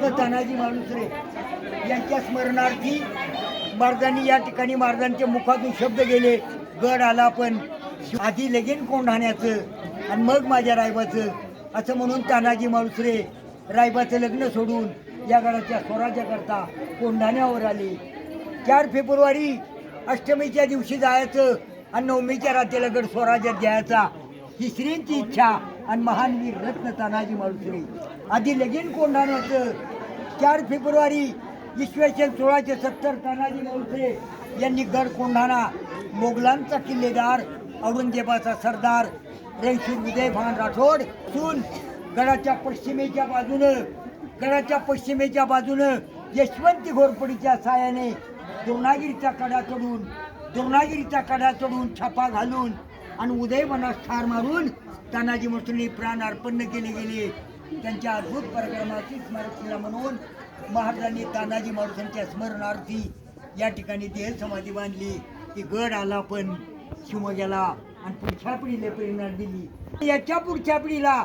रत्न तानाजी माणुसरे यांच्या स्मरणार्थी महाराजांनी या ठिकाणी महाराजांच्या मुखातून शब्द गेले गड आला पण. आधी लगेन कोंढाण्याचं आणि मग माझ्या रायबाचं? असं म्हणून तानाजी माळुसरे रायबाचं लग्न सोडून या गडाच्या स्वराज्याकरता कोंढाण्यावर आले. चार फेब्रुवारी अष्टमीच्या दिवशी जायचं आणि नवमीच्या रात्रीला गड स्वराज्यात द्यायचा ही श्रींची इच्छा आणि महान वीर रत्न तानाजी माळुसरे आधी लगीन कोंढाण्याचं चार फेब्रुवारी इसवी सोळाशे सत्तर तानाजी मालुसरे यांनी गड कोंढाणा मोगलांचा किल्लेदार औरंगजेबाचा सरदार रणशूर विजयभान राठोड सून गडाच्या पश्चिमेच्या बाजूनं गडाच्या पश्चिमेच्या बाजूनं यशवंती घोरपडीच्या सहाय्याने द्रोणागिरीचा कडा चढून द्रोणागिरीचा कडा चढून छापा घालून आणि उदयवनास ठार मारून तानाजी मुसळी प्राण अर्पण केले गेले. त्यांच्या अद्भुत पराक्रमाची स्मारक म्हणून महाराजांनी तानाजी मारुसांच्या स्मरणार्थी या ठिकाणी देह समाधी बांधली. की गड आला पण शिवमोग्याला आणि पुढच्या पिढीला प्रेरणा दिली. याच्या पुढच्या पिढीला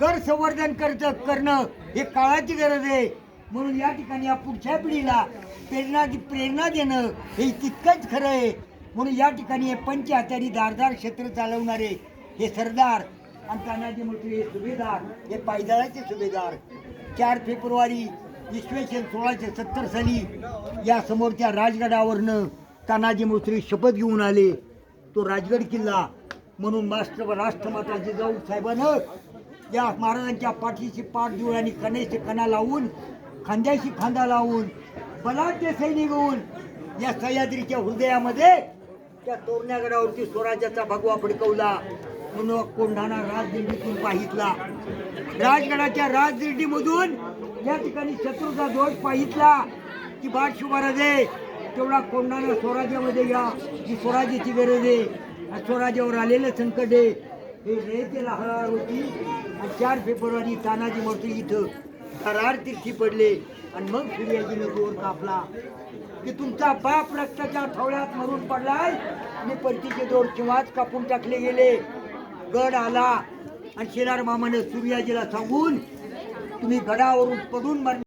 कर संवर्धन करत करणं हे काळाची गरज आहे. म्हणून या ठिकाणी या पुढच्या पिढीला प्रेरणा प्रेरणा देणं हे तितकंच खरं आहे. म्हणून या ठिकाणी हे पंचहातारी दारदार क्षेत्र चालवणारे हे सरदार आणि तानाजी मोठे हे सुभेदार हे पायदळाचे सुभेदार. चार फेब्रुवारी इसवी सन सोळाशे सत्तर साली या समोरच्या राजगडावरनं तानाजी मोसरी शपथ घेऊन आले. तो राजगड किल्ला म्हणून मास्टर राष्ट्रमाता जिजाऊ साहेबानं या महाराजांच्या पाठीशी पाठ देऊन आणि कणेशी कणा लावून खांद्याशी खांदा लावून बलाढ्य सैनिक होऊन या सह्याद्रीच्या हृदयामध्ये त्या तोरण्यागडावरती स्वराज्याचा भगवा फडकवला. म्हणून कोंढाणा राजदिंडीतून पाहितला. राजगडाच्या राजदिंडीमधून या ठिकाणी शत्रूचा दोष पाहितला. की बाट महाराज आहे तेवढा कोंढाणा स्वराज्यामध्ये या. ही स्वराज्याची गरज आहे. आणि स्वराज्यावर आलेलं संकट आहे. हे रेतेला हळहळ होती. आणि चार फेब्रुवारी तानाजी मूर्ती इथं. करार तिरखी पडले. आणि मग सूर्याजीने जोर कापला. की तुमचा बाप रक्ताच्या थवळ्यात मरून पडलाय. आणि परतीचे दोर किंवाच कापून टाकले गेले. गड आला आणि शेलार मामाने सूर्याजीला सांगून तुम्ही गडावरून पडून मर